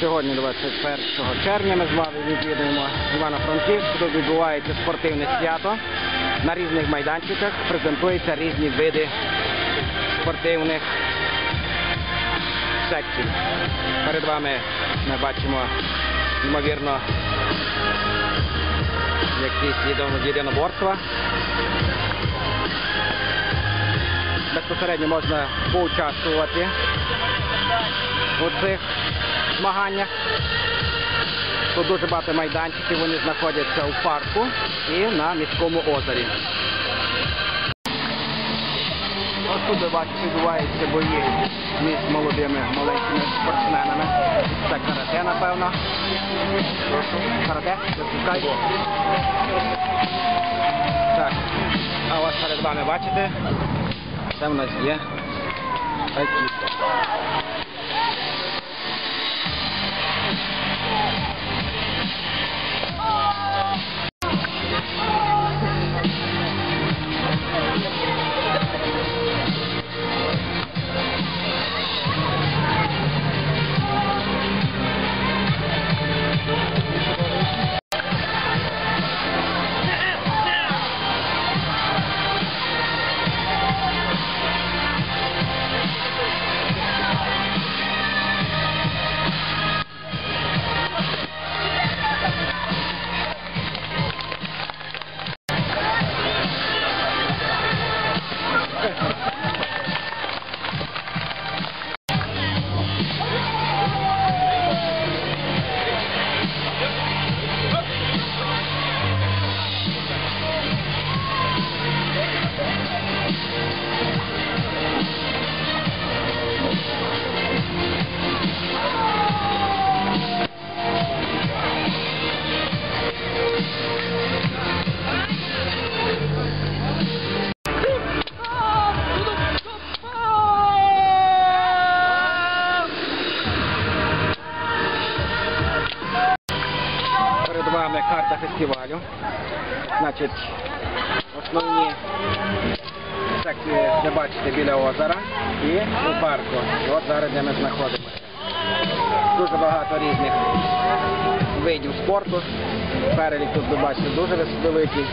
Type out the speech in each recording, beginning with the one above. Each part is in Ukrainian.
Сьогодні, 21 червня, ми з вами відвідуємо Івано-Франківськ. Тут відбувається спортивне свято. На різних майданчиках презентуються різні види спортивних секцій. Перед вами ми бачимо, ймовірно, якісь єдиноборства. Безпосередньо можна поучаствувати у цих змаганнях. Тут дуже багато майданчиків, вони знаходяться у парку і на міському озері. Ось тут, бачите, відбуваються бої між молодими маленькими спортсменами. Це карате, напевно. Карате? Запускай. Так. А ось перед вами бачите, це в нас є такі. Значить, основні секції ви бачите біля озера і у парку. І от зараз де ми знаходимося. Дуже багато різних видів спорту. Перелік тут ви бачите дуже великий.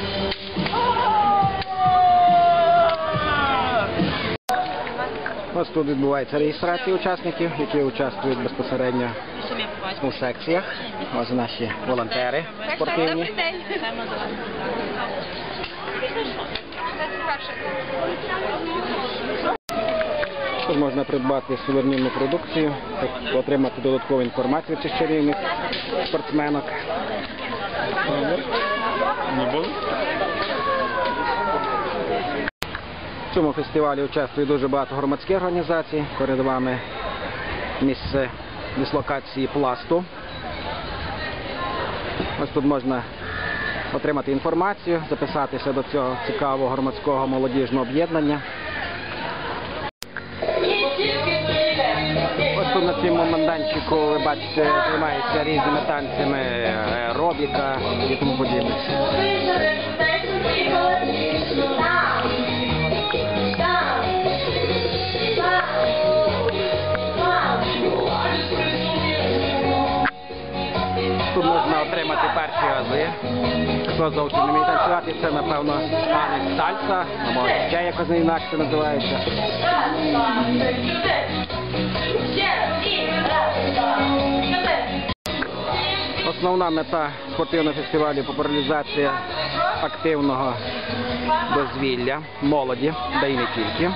Ось тут відбувається реєстрація учасників, які участвують безпосередньо у секціях. Ось наші волонтери спортивні. Тут можна придбати сувенірну продукцію, отримати додаткову інформацію цих чарівних спортсменок. В цьому фестивалі участвує дуже багато громадських організацій. Перед вами місце дислокації пласту. Ось тут можна отримати інформацію, записатися до цього цікавого громадського молодіжного об'єднання. Ось тут на цьому майданчику ви бачите, займаються різними танцями, аеробіка і тому подібне. Тут можна отримати перші рази. Хто зовсім не вміє танцювати, це напевно танець сальса, або ще якось інакше називається. Основна мета спортивного фестивалю популяризація активного дозвілля, молоді, да і не тільки.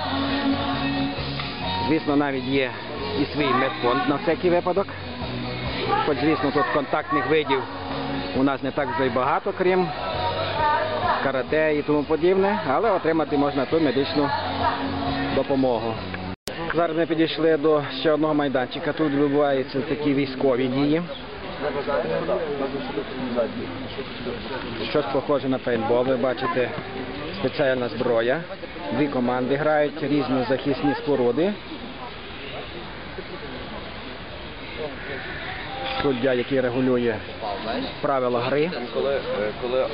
Звісно, навіть є і свій медфонд на всякий випадок. Хоч, звісно, тут контактних видів у нас не так вже й багато, крім карате і тому подібне, але отримати можна ту медичну допомогу. Зараз ми підійшли до ще одного майданчика. Тут відбуваються такі військові дії. Щось похоже на пейнтбол. Ви бачите спеціальна зброя. Дві команди грають різні захисні споруди. Суддя, який регулює правила гри. Коли, е, коли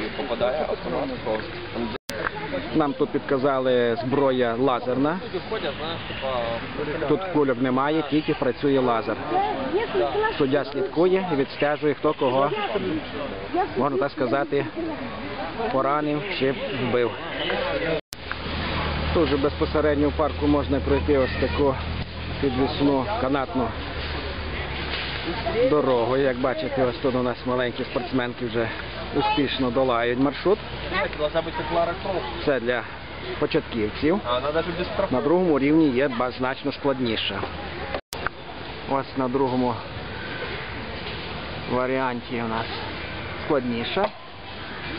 і попадає автомат, Нам тут підказали зброя лазерна. Тут кульок немає, тільки працює лазер. Суддя слідкує і відстежує, хто кого, можна так сказати, поранив чи вбив. Тут же безпосередньо в парку можна пройти ось таку підвісну канатну дорогу. Як бачите, ось тут у нас маленькі спортсменки вже успішно долають маршрут. Це для початківців. На другому рівні є значно складніше. Ось на другому варіанті у нас складніше.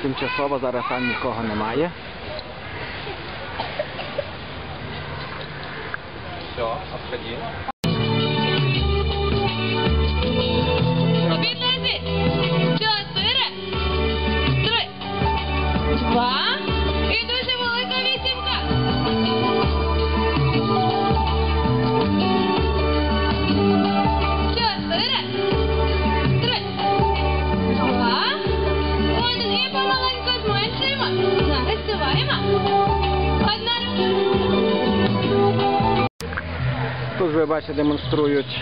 Тимчасово зараз там нікого немає. Все, обходи. Ви бачите, демонструють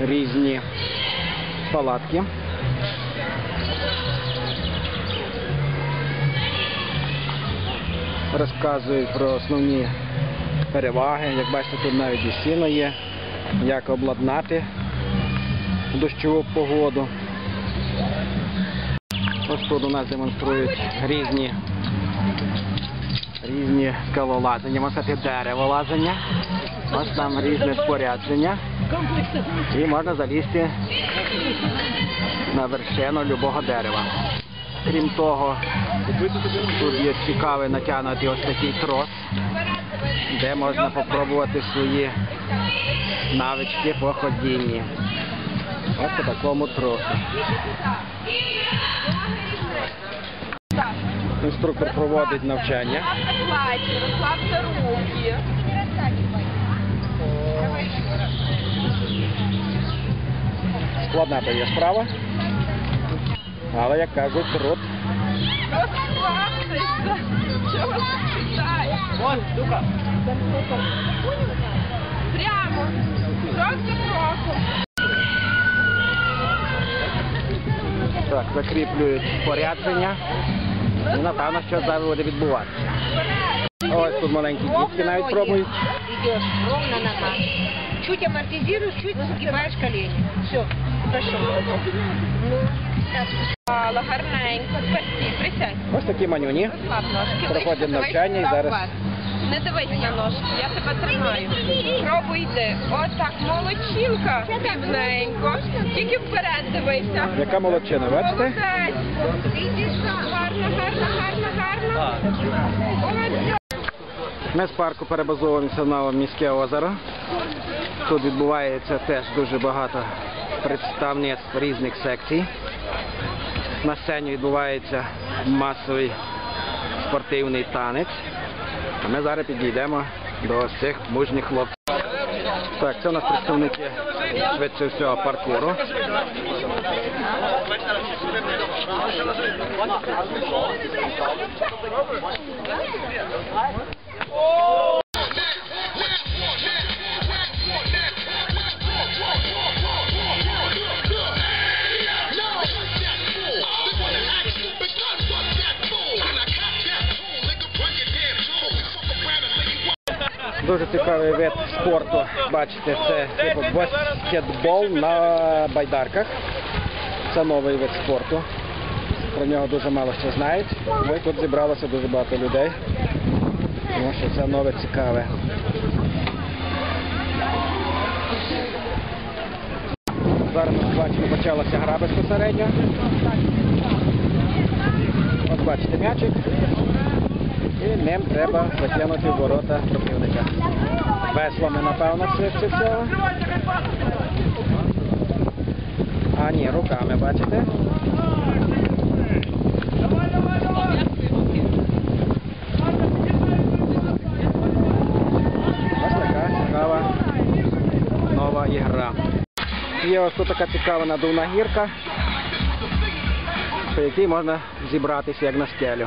різні палатки. Розказують про основні переваги. Як бачите, тут навіть і сіно є, як обладнати дощову погоду. Ось тут у нас демонструють різні різні скалолазання, можна сказати, дереволазання. Ось там різне спорядження. І можна залізти на вершину любого дерева. Крім того, тут є цікавий натягнутий ось такий трос, де можна попробувати свої навички по ходінні. Ось по такому тросу. Інструктор проводить навчання. Плачь, розслабте руки. Складна то є справа. Але, як кажуть, труд Розслабтеся. Що вас читає? Прямо. Крок за кроком. так, закріплюють спорядження. І напевно, що зараз буде відбуватися. Ось тут маленькі дітки навіть пробують. Йдеш, ровно нога. Чуть амортизируєш, чуть згибаєш коліні. Все, пройшов. Ну, гарненько. Тверді. Присядь. Ось такі манюні. Проходимо. Проходять навчання і зараз-. Не дивись на ножки, я тебе тримаю. Пробуй йди. Отак, молодчинка. Рівненько. Тільки вперед дивися. Яка молодчина, бачите? Молодець. Гарно, гарно, гарно, гарно. Молодець. Ми з парку перебазовуємося на міське озеро. Тут відбувається теж дуже багато представництв різних секцій. На сцені відбувається масовий спортивний танець. А ми зараз підійдемо до цих мужніх хлопців. Так, це у нас представники швидше всього паркуру. Дуже цікавий вид спорту. Бачите, це типу баскетбол на байдарках. Це новий вид спорту. Про нього дуже мало що знають. І тут зібралося дуже багато людей. Тому що це нове цікаве. Зараз ми бачимо, почалася гра безпосередньо. От бачите м'ячик. І ним треба закинути ворота противника. Веслами, напевно, це, це всього. А ні, руками, бачите? Ось така цікава нова ігра. Є ось тут така цікава надувна гірка, по якій можна зібратися як на скелю.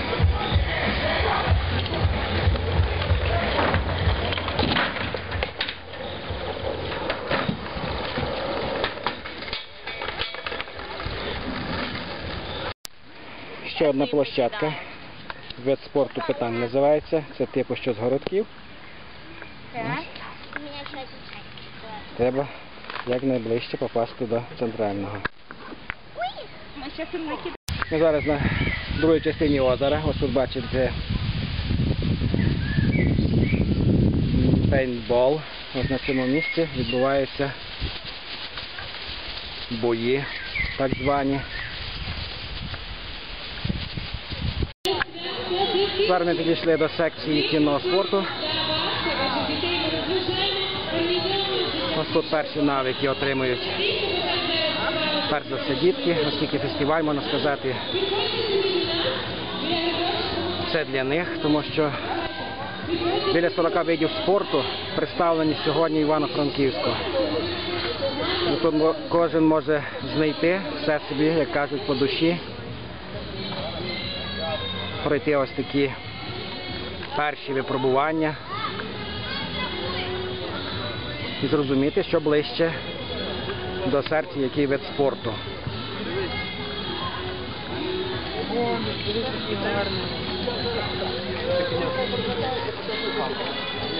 Ще одна площадка. Вид спорту питань називається. Це типу що з городків. Треба якнайближче попасти до центрального. Ми зараз на другій частині озера. Ось тут бачите пейнтбол. Ось на цьому місці відбуваються бої, так звані. Зараз ми підійшли до секції кінного спорту. Ось тут перші навики отримують перш за все дітки, оскільки фестиваль, можна сказати, це для них, тому що біля 40 видів спорту представлені сьогодні Івано-Франківську. Тут кожен може знайти все собі, як кажуть, по душі, пройти ось такі перші випробування і зрозуміти, що ближче до серця, який вид спорту.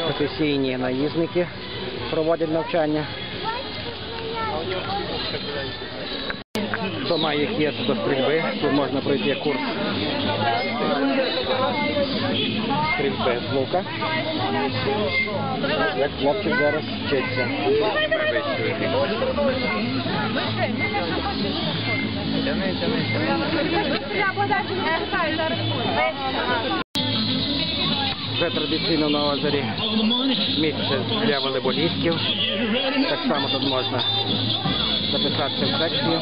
Професійні наїзники проводять навчання. Хто має кіс до стрільби, тут можна пройти курс стрільби з лука. Як хлопчик зараз вчиться. Вже традиційно на озері місце для волейболістів. Так само тут можна записатися в секцію.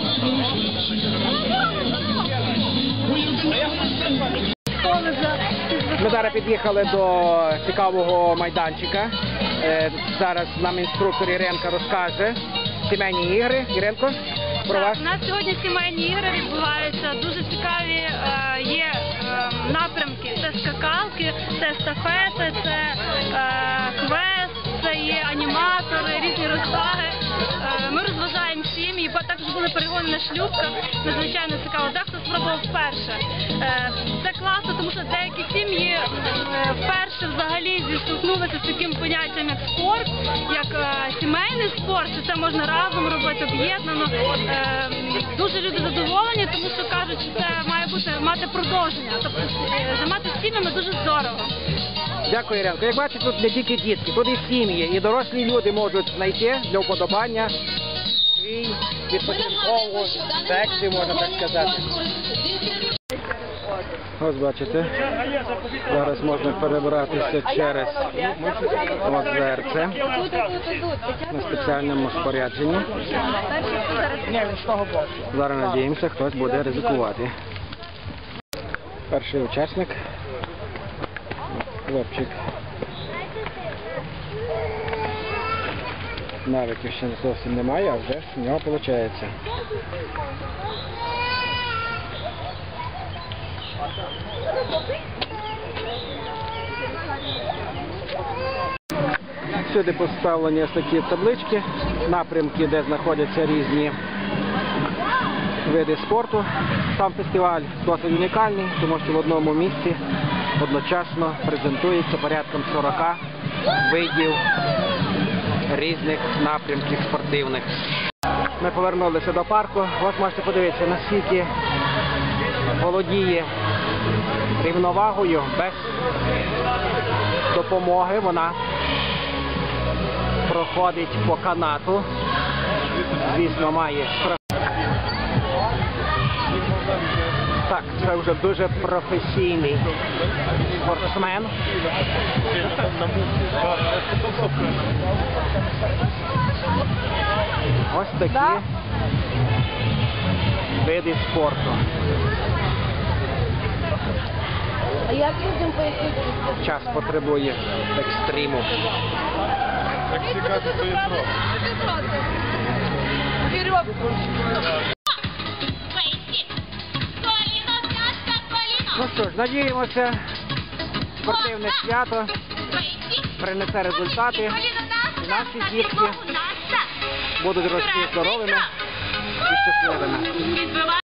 Ми зараз під'їхали до цікавого майданчика. Е, Зараз нам інструктор Іренка розкаже сімейні ігри. Іренко, про вас. Так, у нас сьогодні сімейні ігри відбуваються. Дуже цікаві е, є е, напрямки. Це скакалки, це естафети, це квест, це є аніматори, різні розваги. Були перегони на шлюбках. Надзвичайно цікаво. Дехто спробував вперше. Е, це класно, тому що деякі сім'ї е, вперше взагалі зіштовхнулися з таким поняттям як спорт, як е, сімейний спорт, що це можна разом робити, об'єднано. Дуже люди задоволені, тому що кажуть, що це має бути мати продовження. Тобто займатися сім'ями дуже здорово. Дякую, Іренко. Як бачите, тут не тільки дітки, тут і сім'ї, і дорослі люди можуть знайти для вподобання свій відпочинкову секцію, можна так сказати. Ось бачите, зараз можна перебратися через озерце на спеціальному спорядженні. Зараз надіємося, хтось буде ризикувати. Перший учасник. Хлопчик. Навиків ще зовсім немає, а вже в нього виходить. Сюди поставлені ось такі таблички, напрямки, де знаходяться різні види спорту. Сам фестиваль досить унікальний, тому що в одному місці одночасно презентується порядком 40 видів різних напрямків спортивних. Ми повернулися до парку. Ось можете подивитися, наскільки володіє рівновагою без допомоги. Вона проходить по канату. Звісно, має страх. Це вже дуже професійний спортсмен. Ось такі види спорту. А як людям пояснити? Час потребує екстриму. Ну що ж, надіємося, спортивне свято принесе результати. Наші дітки будуть рости здоровими і щасливими.